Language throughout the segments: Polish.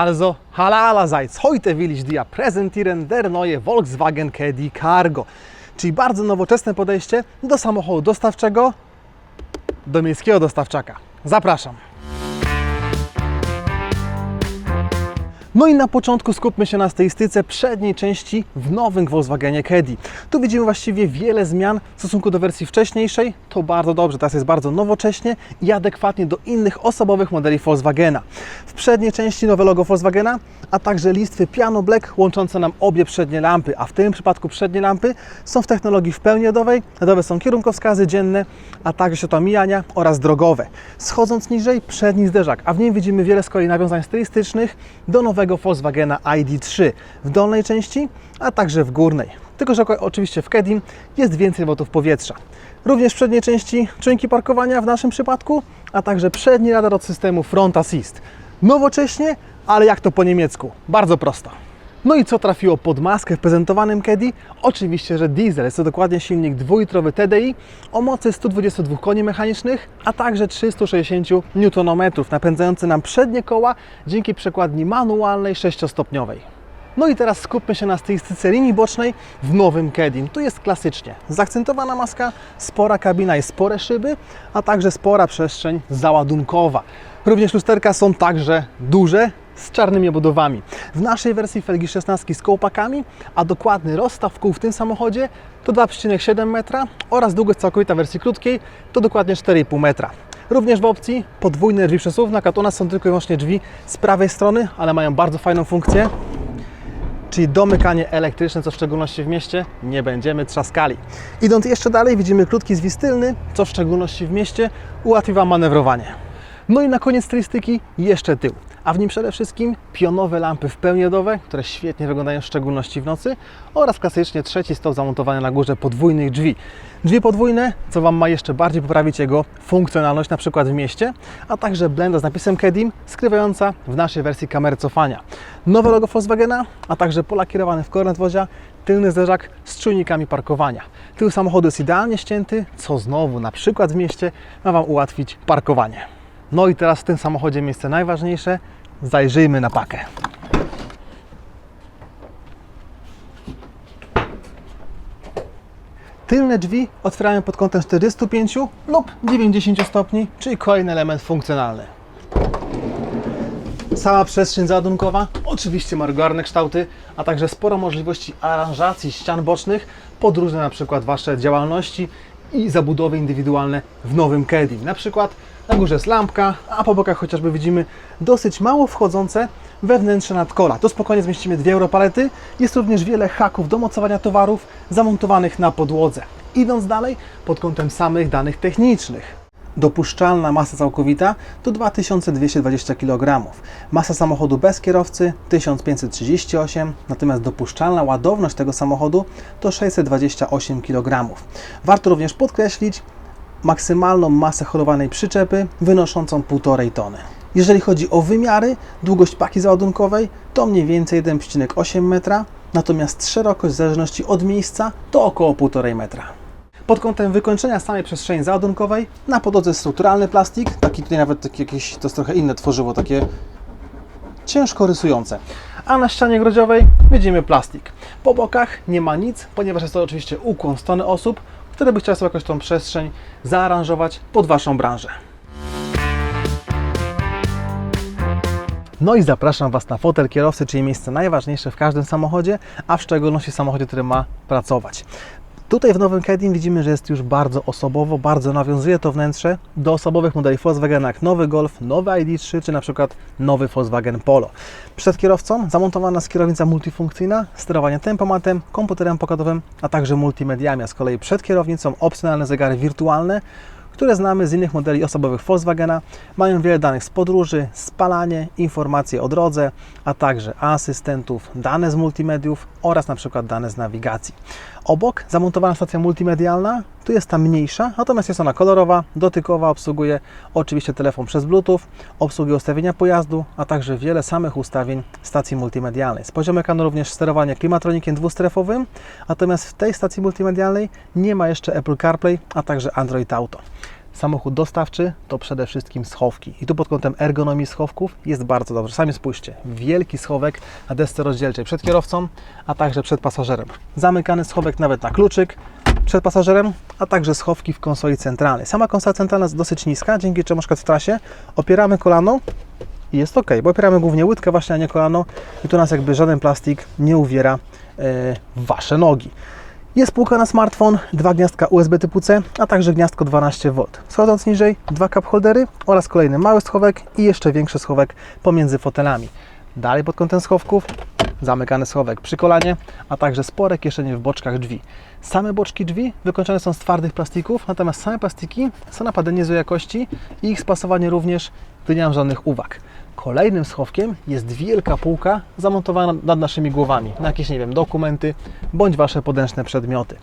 Also, hala allerseits, heute will ich dir präsentieren der neue Volkswagen Caddy Cargo. Czyli bardzo nowoczesne podejście do samochodu dostawczego, do miejskiego dostawczaka. Zapraszam. No i na początku skupmy się na stylistyce przedniej części w nowym Volkswagenie Caddy. Tu widzimy właściwie wiele zmian w stosunku do wersji wcześniejszej. To bardzo dobrze, teraz jest bardzo nowocześnie i adekwatnie do innych osobowych modeli Volkswagena. W przedniej części nowe logo Volkswagena, a także listwy Piano Black łączące nam obie przednie lampy, a w tym przypadku przednie lampy są w technologii w pełni LEDowej. LEDowe są kierunkowskazy dzienne, a także światła mijania oraz drogowe. Schodząc niżej, przedni zderzak, a w nim widzimy wiele z kolei nawiązań stylistycznych do nowego Volkswagena ID3 w dolnej części, a także w górnej. Tylko, że oczywiście w Kedim jest więcej lotów powietrza. Również w przedniej części czujniki parkowania w naszym przypadku, a także przedni radar od systemu Front Assist. Nowocześnie, ale jak to po niemiecku? Bardzo prosto. No i co trafiło pod maskę w prezentowanym Caddy? Oczywiście, że diesel. Jest to dokładnie silnik dwulitrowy TDI o mocy 122 koni mechanicznych, a także 360 Nm, napędzający nam przednie koła dzięki przekładni manualnej 6-stopniowej. No i teraz skupmy się na stylistyce linii bocznej w nowym Kedim. Tu jest klasycznie zaakcentowana maska, spora kabina i spore szyby, a także spora przestrzeń załadunkowa. Również lusterka są także duże, z czarnymi obudowami. W naszej wersji felgi 16 z kołpakami, a dokładny rozstaw kół w tym samochodzie to 2,7 metra oraz długość całkowita wersji krótkiej to dokładnie 4,5 metra. Również w opcji podwójne drzwi przesuwne, a u nas są tylko i wyłącznie drzwi z prawej strony, ale mają bardzo fajną funkcję czyli domykanie elektryczne, co w szczególności w mieście nie będziemy trzaskali. Idąc jeszcze dalej, widzimy krótki zwis tylny, co w szczególności w mieście ułatwi Wam manewrowanie. No i na koniec stylistyki jeszcze tył, a w nim przede wszystkim pionowe lampy w pełni LEDowe, które świetnie wyglądają w szczególności w nocy oraz klasycznie trzeci stop zamontowany na górze podwójnych drzwi. Drzwi podwójne, co Wam ma jeszcze bardziej poprawić jego funkcjonalność, na przykład w mieście, a także blenda z napisem Kedim, skrywająca w naszej wersji kamerę cofania. Nowe logo Volkswagena, a także polakierowany w kornet wozia, tylny zderzak z czujnikami parkowania. Tył samochodu jest idealnie ścięty, co znowu, na przykład w mieście, ma Wam ułatwić parkowanie. No i teraz w tym samochodzie miejsce najważniejsze, zajrzyjmy na pakę. Tylne drzwi otwierają pod kątem 45 lub 90 stopni, czyli kolejny element funkcjonalny. Cała przestrzeń załadunkowa, oczywiście ma regularne kształty, a także sporo możliwości aranżacji ścian bocznych pod różne na przykład Wasze działalności i zabudowy indywidualne w nowym Kedim. Na przykład na górze jest lampka, a po bokach chociażby widzimy dosyć mało wchodzące wewnętrzne nadkola. Tu spokojnie zmieścimy dwie europalety. Jest również wiele haków do mocowania towarów zamontowanych na podłodze. Idąc dalej, pod kątem samych danych technicznych. Dopuszczalna masa całkowita to 2220 kg. Masa samochodu bez kierowcy 1538, natomiast dopuszczalna ładowność tego samochodu to 628 kg. Warto również podkreślić maksymalną masę holowanej przyczepy wynoszącą 1,5 tony. Jeżeli chodzi o wymiary, długość paki załadunkowej to mniej więcej 1,8 metra, natomiast szerokość w zależności od miejsca to około 1,5 metra. Pod kątem wykończenia samej przestrzeni załadunkowej na podłodze strukturalny plastik, taki tutaj nawet taki jakieś, to jest trochę inne tworzywo, takie ciężko rysujące. A na ścianie grodziowej widzimy plastik. Po bokach nie ma nic, ponieważ jest to oczywiście ukłon w stronę osób, które by chciały sobie jakoś tą przestrzeń zaaranżować pod Waszą branżę. No i zapraszam Was na fotel kierowcy, czyli miejsce najważniejsze w każdym samochodzie, a w szczególności w samochodzie, który ma pracować. Tutaj w nowym Kedim widzimy, że jest już bardzo osobowo, bardzo nawiązuje to wnętrze do osobowych modeli Volkswagena jak nowy Golf, nowy ID3 czy na przykład nowy Volkswagen Polo. Przed kierowcą zamontowana jest kierownica multifunkcyjna, sterowanie tempomatem, komputerem pokładowym, a także multimediami, a z kolei przed kierownicą opcjonalne zegary wirtualne, które znamy z innych modeli osobowych Volkswagena. Mają wiele danych z podróży, spalanie, informacje o drodze, a także asystentów, dane z multimediów oraz na przykład dane z nawigacji. Obok zamontowana stacja multimedialna, tu jest ta mniejsza, natomiast jest ona kolorowa, dotykowa, obsługuje oczywiście telefon przez Bluetooth, obsługuje ustawienia pojazdu, a także wiele samych ustawień stacji multimedialnej. Z poziomu ekranu również sterowanie klimatronikiem dwustrefowym, natomiast w tej stacji multimedialnej nie ma jeszcze Apple CarPlay, a także Android Auto. samochód dostawczy to przede wszystkim schowki. I tu pod kątem ergonomii schowków jest bardzo dobrze. Sami spójrzcie, wielki schowek na desce rozdzielczej przed kierowcą, a także przed pasażerem. Zamykany schowek nawet na kluczyk przed pasażerem, a także schowki w konsoli centralnej. Sama konsola centralna jest dosyć niska, dzięki czemu na w trasie opieramy kolano i jest ok, bo opieramy głównie łydkę właśnie, a nie kolano i tu nas jakby żaden plastik nie uwiera w Wasze nogi. Jest półka na smartfon, dwa gniazdka USB typu C, a także gniazdko 12V. Schodząc niżej, dwa cup holdery oraz kolejny mały schowek i jeszcze większy schowek pomiędzy fotelami. Dalej pod kątem schowków, zamykany schowek przy kolanie, a także spore kieszenie w boczkach drzwi. Same boczki drzwi wykończone są z twardych plastików, natomiast same plastiki są naprawdę niezłej jakości i ich spasowanie również, tu nie mam żadnych uwag. Kolejnym schowkiem jest wielka półka zamontowana nad naszymi głowami na jakieś, nie wiem, dokumenty bądź Wasze podręczne przedmioty.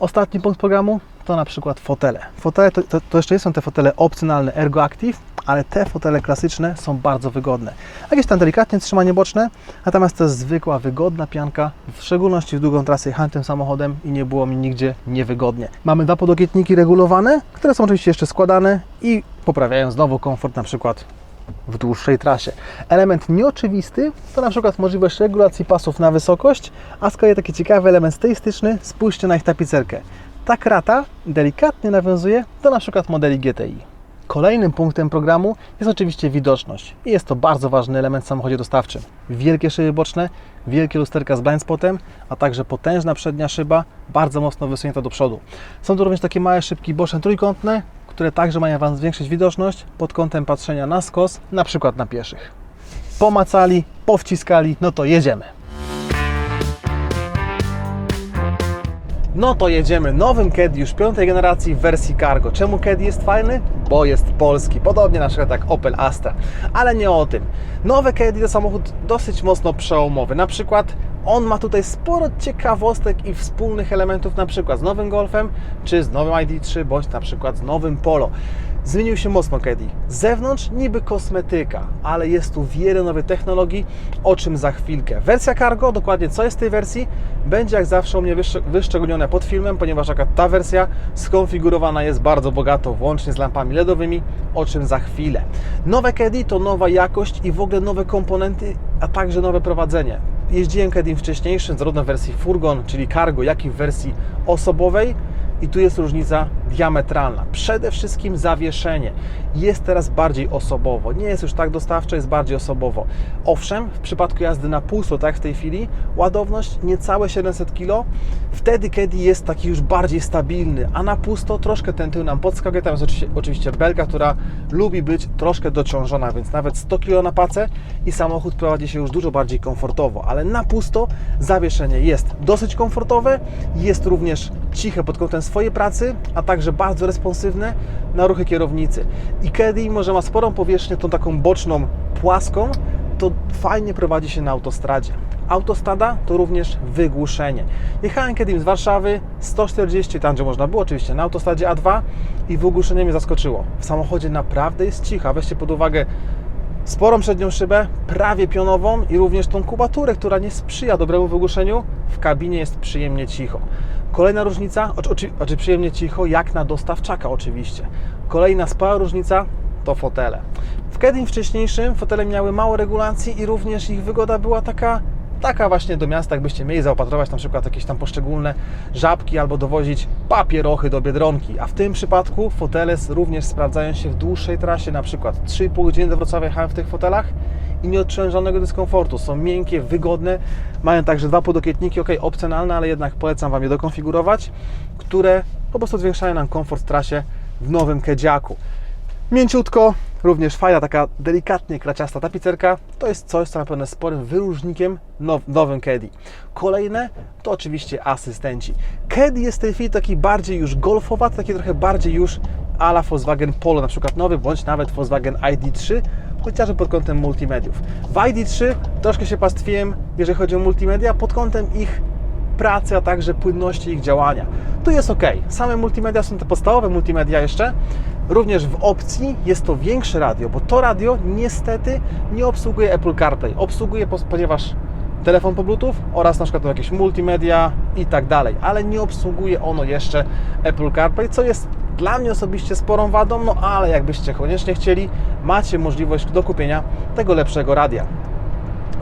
Ostatni punkt programu to na przykład fotele. Fotele to, to, to jeszcze są te fotele opcjonalne ErgoActive, ale te fotele klasyczne są bardzo wygodne. Jakieś tam delikatnie trzymanie boczne, natomiast to jest zwykła, wygodna pianka, w szczególności w długą trasę jechałem tym samochodem i nie było mi nigdzie niewygodnie. Mamy dwa podłokietniki regulowane, które są oczywiście jeszcze składane i poprawiają znowu komfort na przykład w dłuższej trasie. Element nieoczywisty to na przykład możliwość regulacji pasów na wysokość, a z kolei taki ciekawy element stylistyczny, spójrzcie na ich tapicerkę. Ta krata delikatnie nawiązuje do na przykład modeli GTI. Kolejnym punktem programu jest oczywiście widoczność i jest to bardzo ważny element w samochodzie dostawczym. Wielkie szyby boczne, wielkie lusterka z blind spotem, a także potężna przednia szyba, bardzo mocno wysunięta do przodu. Są tu również takie małe szybki boczne trójkątne, które także mają Wam zwiększyć widoczność pod kątem patrzenia na skos, na przykład na pieszych. Pomacali, powciskali, no to jedziemy. No to jedziemy nowym Caddy już piątej generacji w wersji cargo. Czemu Caddy jest fajny? Bo jest polski, podobnie na przykład jak Opel Astra. Ale nie o tym. Nowe Caddy to samochód dosyć mocno przełomowy. Na przykład on ma tutaj sporo ciekawostek i wspólnych elementów, na przykład z nowym Golfem, czy z nowym ID3, bądź na przykład z nowym Polo. Zmienił się mocno Caddy. Z zewnątrz niby kosmetyka, ale jest tu wiele nowych technologii, o czym za chwilkę. Wersja Cargo, dokładnie co jest w tej wersji, będzie jak zawsze u mnie wyszcze- wyszczególnione pod filmem, ponieważ jaka ta wersja skonfigurowana jest bardzo bogato, włącznie z lampami LEDowymi, o czym za chwilę. Nowe Caddy to nowa jakość i w ogóle nowe komponenty, a także nowe prowadzenie. Jeździłem Caddy wcześniejszym, zarówno w wersji furgon, czyli cargo, jak i w wersji osobowej. I tu jest różnica diametralna. Przede wszystkim zawieszenie jest teraz bardziej osobowo. Nie jest już tak dostawcze, jest bardziej osobowo. Owszem, w przypadku jazdy na pusto, tak jak w tej chwili, ładowność niecałe 700 kg. Wtedy, kiedy jest taki już bardziej stabilny, a na pusto troszkę ten tył nam podskakuje. Tam jest oczywiście, oczywiście belka, która lubi być troszkę dociążona, więc nawet 100 kg na pacę i samochód prowadzi się już dużo bardziej komfortowo. Ale na pusto zawieszenie jest dosyć komfortowe, jest również ciche pod kątem swojej pracy, a także bardzo responsywne na ruchy kierownicy. I Caddy, może ma sporą powierzchnię, tą taką boczną, płaską, to fajnie prowadzi się na autostradzie. Autostrada to również wygłuszenie. Jechałem kiedyś z Warszawy 140, tam gdzie można było, oczywiście na autostradzie A2 i wygłuszenie mnie zaskoczyło. W samochodzie naprawdę jest cicha. Weźcie pod uwagę sporą przednią szybę, prawie pionową i również tą kubaturę, która nie sprzyja dobremu wygłuszeniu. W kabinie jest przyjemnie cicho. Kolejna różnica, oczy, oczy przyjemnie cicho, jak na dostawczaka oczywiście. Kolejna spora różnica to fotele. W Kedin wcześniejszym fotele miały mało regulacji i również ich wygoda była taka, taka właśnie do miasta, jakbyście mieli zaopatrować na przykład jakieś tam poszczególne żabki albo dowozić papierochy do Biedronki. A w tym przypadku fotele również sprawdzają się w dłuższej trasie, na przykład 3,5 godziny do Wrocławia jechałem w tych fotelach i nie odczułem żadnego dyskomfortu. Są miękkie, wygodne, mają także dwa podokietniki, ok, opcjonalne, ale jednak polecam Wam je dokonfigurować, które po prostu zwiększają nam komfort w trasie w nowym kedziaku. Mięciutko, również fajna, taka delikatnie kraciasta tapicerka. To jest coś, co na pewno jest sporym wyróżnikiem now, nowym Caddy. Kolejne to oczywiście asystenci. Caddy jest w tej chwili taki bardziej już golfowaty, taki trochę bardziej już ala Volkswagen Polo, na przykład nowy, bądź nawet Volkswagen ID3, chociażby pod kątem multimediów. W ID3 troszkę się pastwiłem, jeżeli chodzi o multimedia, pod kątem ich pracy, a także płynności ich działania. Tu jest ok. Same multimedia są te podstawowe multimedia jeszcze. Również w opcji jest to większe radio, bo to radio niestety nie obsługuje Apple CarPlay. Obsługuje, ponieważ telefon po Bluetooth oraz na przykład jakieś multimedia i tak dalej, ale nie obsługuje ono jeszcze Apple CarPlay, co jest Dla mnie osobiście sporą wadą, no ale jakbyście koniecznie chcieli, macie możliwość do kupienia tego lepszego radia.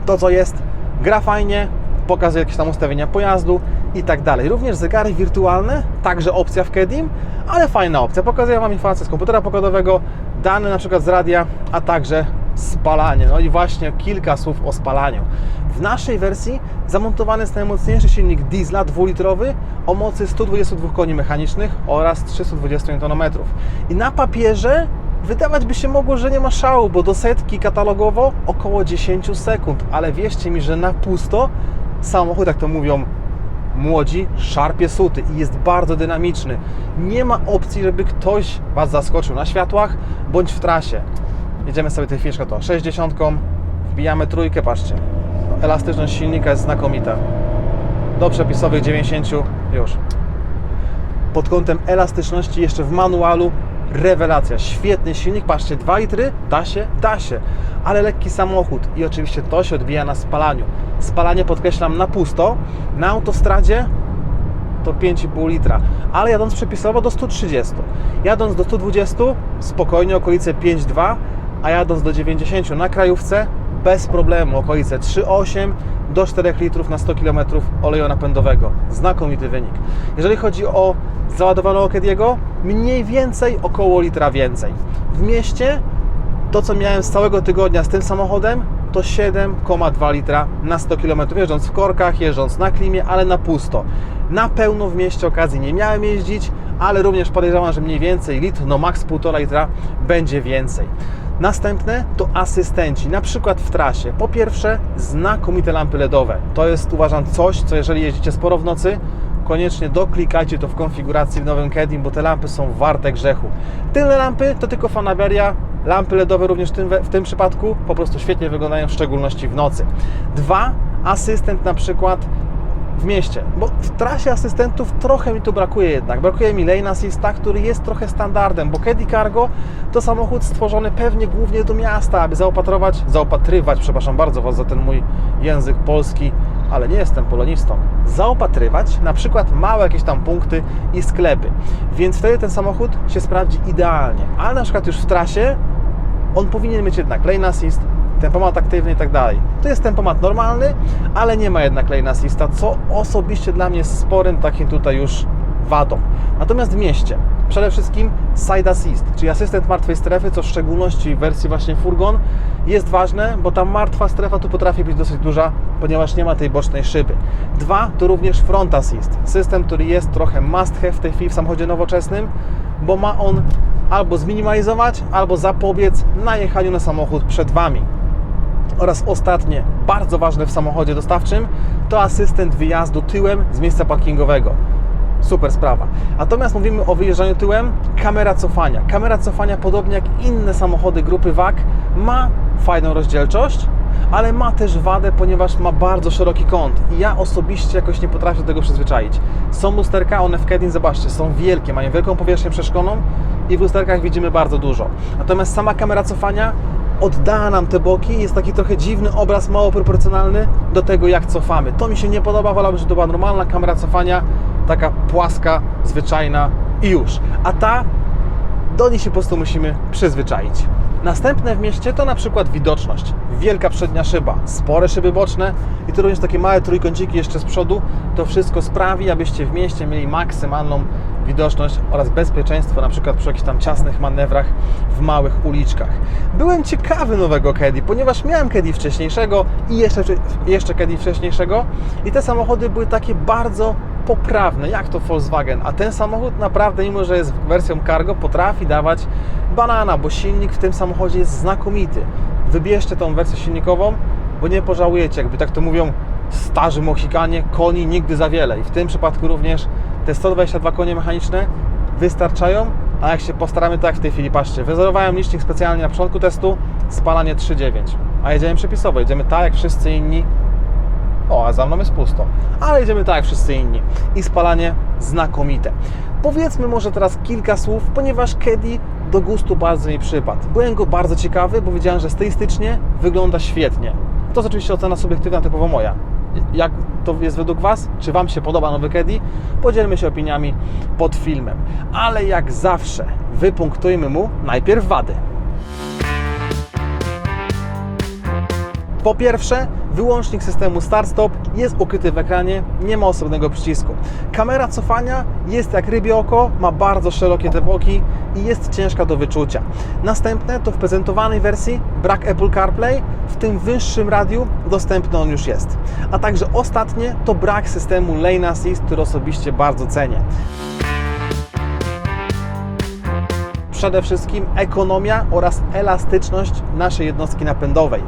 To co jest, gra fajnie, pokazuje jakieś tam ustawienia pojazdu i tak dalej. Również zegary wirtualne, także opcja w Kedim, ale fajna opcja. Pokazuje Wam informacje z komputera pokładowego, dane na przykład z radia, a także spalanie. No i właśnie kilka słów o spalaniu. W naszej wersji zamontowany jest najmocniejszy silnik diesla dwulitrowy o mocy 122 koni mechanicznych oraz 320 Nm. I na papierze Wydawać by się mogło, że nie ma szału, bo do setki katalogowo około 10 sekund, ale wierzcie mi, że na pusto samochód, jak to mówią młodzi, szarpie suty i jest bardzo dynamiczny. Nie ma opcji, żeby ktoś Was zaskoczył na światłach bądź w trasie. Jedziemy sobie tej chwileczkę to 60, wbijamy trójkę, patrzcie. No, elastyczność silnika jest znakomita. Do przepisowych 90 już. Pod kątem elastyczności jeszcze w manualu. Rewelacja, świetny silnik, patrzcie, 2 litry, da się, da się, ale lekki samochód. I oczywiście to się odbija na spalaniu. Spalanie podkreślam na pusto, na autostradzie to 5,5 litra, ale jadąc przepisowo do 130. Jadąc do 120 spokojnie okolice 5,2, a jadąc do 90 na krajówce bez problemu okolice 3,8 do 4 litrów na 100 km oleju napędowego. Znakomity wynik. Jeżeli chodzi o załadowanego Kediego, mniej więcej około litra więcej. W mieście to, co miałem z całego tygodnia z tym samochodem, to 7,2 litra na 100 km, jeżdżąc w korkach, jeżdżąc na klimie, ale na pusto. Na pełno w mieście okazji nie miałem jeździć, ale również podejrzewam, że mniej więcej litr, no max 1,5 litra będzie więcej. Następne to asystenci, na przykład w trasie. Po pierwsze, znakomite lampy LEDowe. To jest uważam coś, co jeżeli jeździcie sporo w nocy, koniecznie doklikajcie to w konfiguracji w nowym Kedim, bo te lampy są warte grzechu. Tylne lampy to tylko fanaberia, lampy LEDowe również w tym przypadku po prostu świetnie wyglądają, w szczególności w nocy. Dwa, asystent na przykład w mieście, bo w trasie asystentów trochę mi tu brakuje jednak. Brakuje mi lane assista, który jest trochę standardem, bo Caddy Cargo to samochód stworzony pewnie głównie do miasta, aby zaopatrywać, zaopatrywać, przepraszam bardzo Was za ten mój język polski, ale nie jestem polonistą, zaopatrywać na przykład małe jakieś tam punkty i sklepy. Więc wtedy ten samochód się sprawdzi idealnie. Ale na przykład już w trasie on powinien mieć jednak lane assist, tempomat aktywny i tak dalej. To jest tempomat normalny, ale nie ma jednak lane assista, co osobiście dla mnie jest sporym takim tutaj już wadą. Natomiast w mieście przede wszystkim side assist, czyli asystent martwej strefy, co w szczególności w wersji właśnie furgon jest ważne, bo ta martwa strefa tu potrafi być dosyć duża, ponieważ nie ma tej bocznej szyby. Dwa, to również front assist, system, który jest trochę must have w tej chwili w samochodzie nowoczesnym, bo ma on albo zminimalizować, albo zapobiec najechaniu na samochód przed Wami. Oraz ostatnie, bardzo ważne w samochodzie dostawczym, to asystent wyjazdu tyłem z miejsca parkingowego. Super sprawa. Natomiast mówimy o wyjeżdżaniu tyłem, kamera cofania. Kamera cofania, podobnie jak inne samochody grupy WAG, ma fajną rozdzielczość, ale ma też wadę, ponieważ ma bardzo szeroki kąt i ja osobiście jakoś nie potrafię do tego przyzwyczaić. Są lusterka, one w Kedin, zobaczcie, są wielkie, mają wielką powierzchnię przeszkloną i w lusterkach widzimy bardzo dużo. Natomiast sama kamera cofania oddała nam te boki, jest taki trochę dziwny obraz, mało proporcjonalny do tego, jak cofamy. To mi się nie podoba, wolałbym, żeby to była normalna kamera cofania, taka płaska, zwyczajna i już. A ta, do niej się po prostu musimy przyzwyczaić. Następne w mieście to na przykład widoczność. Wielka przednia szyba, spore szyby boczne i tu również takie małe trójkąciki jeszcze z przodu. To wszystko sprawi, abyście w mieście mieli maksymalną widoczność oraz bezpieczeństwo, na przykład przy jakichś tam ciasnych manewrach w małych uliczkach. Byłem ciekawy nowego Caddy, ponieważ miałem Caddy wcześniejszego i jeszcze, jeszcze Caddy wcześniejszego i te samochody były takie bardzo poprawne, jak to Volkswagen, a ten samochód naprawdę, mimo że jest wersją cargo, potrafi dawać banana, bo silnik w tym samochodzie jest znakomity. Wybierzcie tą wersję silnikową, bo nie pożałujecie, jakby tak to mówią starzy Mohikanie, koni nigdy za wiele i w tym przypadku również te 122 konie mechaniczne wystarczają, a jak się postaramy, tak w tej chwili, patrzcie, wyzerowałem licznik specjalnie na początku testu, spalanie 3,9, a jedziemy przepisowo, jedziemy tak jak wszyscy inni, o, a za mną jest pusto, ale jedziemy tak jak wszyscy inni i spalanie znakomite. Powiedzmy może teraz kilka słów, ponieważ Caddy do gustu bardzo mi przypadł. Byłem go bardzo ciekawy, bo wiedziałem, że stylistycznie wygląda świetnie. To jest oczywiście ocena subiektywna, typowo moja. Jak to jest według Was? Czy Wam się podoba nowy Caddy? Podzielmy się opiniami pod filmem. Ale jak zawsze, wypunktujmy mu najpierw wady. Po pierwsze, wyłącznik systemu start-stop jest ukryty w ekranie, nie ma osobnego przycisku. Kamera cofania jest jak rybie oko, ma bardzo szerokie te boki i jest ciężka do wyczucia. Następne to w prezentowanej wersji brak Apple CarPlay, w tym wyższym radiu dostępny on już jest. A także ostatnie to brak systemu Lane Assist, który osobiście bardzo cenię. przede wszystkim ekonomia oraz elastyczność naszej jednostki napędowej.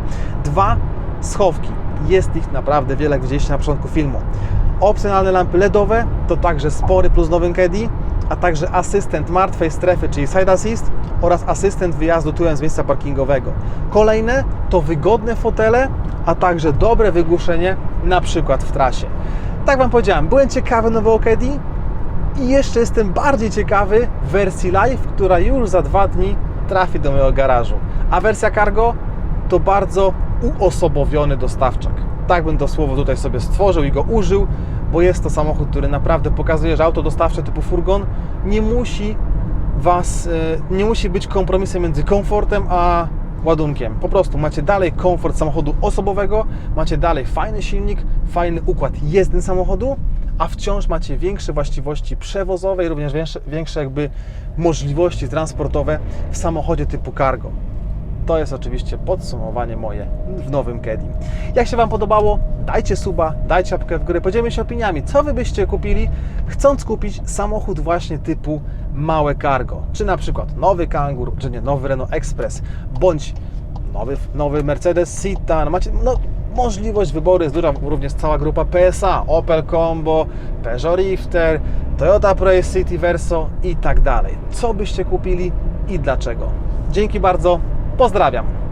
Dwa, schowki. Jest ich naprawdę wiele, jak widzieliście na początku filmu. Opcjonalne lampy LEDowe to także spory plus nowym Caddy, a także asystent martwej strefy, czyli side assist oraz asystent wyjazdu tyłem z miejsca parkingowego. Kolejne to wygodne fotele, a także dobre wygłuszenie, na przykład w trasie. Tak Wam powiedziałem, byłem ciekawy nowego Caddy, i jeszcze jestem bardziej ciekawy wersji live, która już za dwa dni trafi do mojego garażu. A wersja cargo to bardzo uosobowiony dostawczak. Tak bym dosłownie tutaj sobie stworzył i go użył, bo jest to samochód, który naprawdę pokazuje, że auto dostawcze typu furgon nie musi Was, e, nie musi być kompromisem między komfortem a ładunkiem. Po prostu macie dalej komfort samochodu osobowego, macie dalej fajny silnik, fajny układ jezdny samochodu, a wciąż macie większe właściwości przewozowe i również większe, większe jakby możliwości transportowe w samochodzie typu cargo. To jest oczywiście podsumowanie moje w nowym Caddy. Jak się Wam podobało, dajcie suba, dajcie łapkę w górę, podzielmy się opiniami, co Wy byście kupili, chcąc kupić samochód właśnie typu małe cargo, czy na przykład nowy Kangur, czy nie, nowy Renault Express, bądź nowy, nowy Mercedes Citan, macie no, możliwość wyboru, jest duża również cała grupa PSA, Opel Combo, Peugeot Rifter, Toyota Proace City Verso i tak dalej. Co byście kupili i dlaczego? Dzięki bardzo, pozdrawiam.